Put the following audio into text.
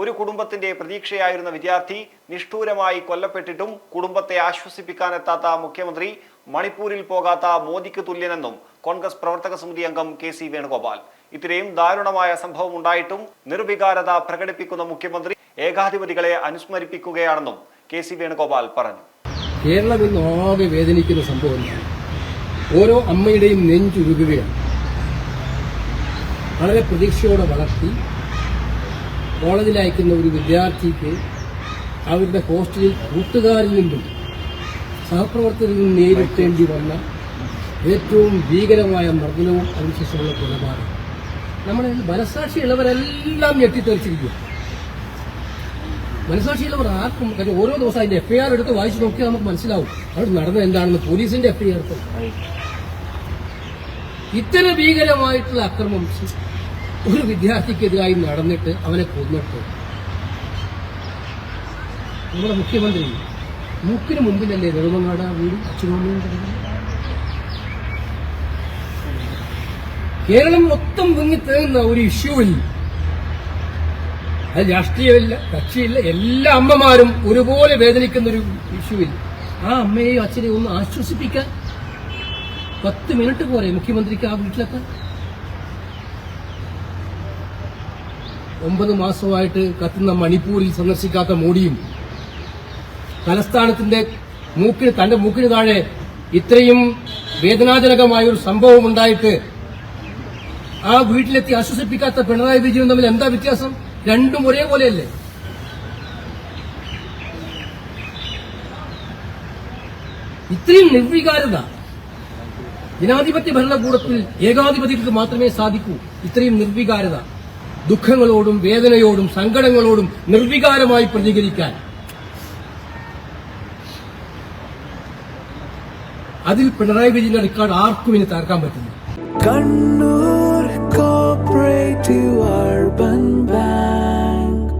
ഒരു കുടുംബത്തിന്റെ പ്രതീക്ഷയായിരുന്ന വിദ്യാർത്ഥി നിഷ്ഠൂരമായി കൊല്ലപ്പെട്ടിട്ടും കുടുംബത്തെ ആശ്വസിപ്പിക്കാനെത്താത്ത മുഖ്യമന്ത്രി മണിപ്പൂരിൽ പോകാത്ത മോദിക്ക് തുല്യനെന്നും കോൺഗ്രസ് പ്രവർത്തക സമിതി അംഗം കെ സി വേണുഗോപാൽ. ഇത്രയും ദാരുണമായ സംഭവം ഉണ്ടായിട്ടും നിർവികാരത പ്രകടിപ്പിക്കുന്ന മുഖ്യമന്ത്രി ഏകാധിപതികളെ അനുസ്മരിപ്പിക്കുകയാണെന്നും കെ സി വേണുഗോപാൽ പറഞ്ഞു. കേരളം ഇന്ന് ആകെ വേദനിക്കുന്ന സംഭവമാണ് ഓരോ അമ്മയുടെയും നെഞ്ചുരുകുകയാണ്. വളരെ പ്രതീക്ഷയോടെ വളർത്തി കോളേജിൽ അയക്കുന്ന ഒരു വിദ്യാർത്ഥിക്ക് അവരുടെ ഹോസ്റ്റലിൽ കൂട്ടുകാരിൽ നിന്നും സഹപ്രവർത്തകരിൽ നിന്നും നേരിട്ടേണ്ടി വന്ന ഏറ്റവും ഭീകരമായ മർദ്ദനവും അതിനുശേഷമുള്ള കൊലപാതകം. നമ്മുടെ മനസാക്ഷിയുള്ളവരെല്ലാം ഞെട്ടിത്തെറിച്ചിരിക്കുക. മനസാക്ഷിയുള്ളവർ ആർക്കും കാര്യം ഓരോ ദിവസം അതിന്റെ എഫ്ഐആർ എടുത്ത് വായിച്ചു നോക്കിയാൽ നമുക്ക് മനസ്സിലാവും അവിടെ നടന്നത് എന്താണെന്ന് പോലീസിന്റെ എഫ്ഐആർ ഇത്തരം ഭീകരമായിട്ടുള്ള അക്രമം ഒരു വിദ്യാർത്ഥിക്കെതിരായി നടന്നിട്ട് അവനെ കൊന്നിട്ട്. നമ്മുടെ മുഖ്യമന്ത്രി മൂക്കിന് മുമ്പിലല്ലേ നെടുമങ്ങാട് വീടും അച്ഛനും കേരളം മൊത്തം മുങ്ങിത്തേങ്ങുന്ന ഒരു ഇഷ്യൂവിൽ അത് രാഷ്ട്രീയമില്ല കക്ഷിയില്ല എല്ലാ അമ്മമാരും ഒരുപോലെ വേദനിക്കുന്ന ഒരു ഇഷ്യൂവിൽ ആ അമ്മയെയും അച്ഛനെയും ഒന്ന് ആശ്വസിപ്പിക്കാൻ പത്ത് മിനിറ്റ് പോരെ മുഖ്യമന്ത്രിക്ക് ആ വീട്ടിലെത്താൻ ഒമ്പത് മാസമായിട്ട് കത്തുന്ന മണിപ്പൂരിൽ സന്ദർശിക്കാത്ത മോഡിയും തലസ്ഥാനത്തിന്റെ മൂക്കിന് തന്റെ മൂക്കിന് താഴെ ഇത്രയും വേദനാജനകമായ ഒരു സംഭവം ഉണ്ടായിട്ട് ആ വീട്ടിലെത്തി ആശ്വസിപ്പിക്കാത്ത പിണറായി വിജയനും തമ്മിൽ എന്താ വ്യത്യാസം? രണ്ടും ഒരേപോലെയല്ലേ? ഇത്രയും നിർവികാരത ജനാധിപത്യ ഭരണകൂടത്തിൽ ഏകാധിപതികൾക്ക് മാത്രമേ സാധിക്കൂ. ഇത്രയും നിർവികാരത. ദുഃഖങ്ങളോടും വേദനയോടും സങ്കടങ്ങളോടും നിർവികാരമായി പ്രതികരിക്കാൻ. അതിൽ പിണറായി വിജയന്റെ റെക്കോർഡ് ആർക്കും ഇനി തകർക്കാൻ പറ്റില്ല. കണ്ണൂർ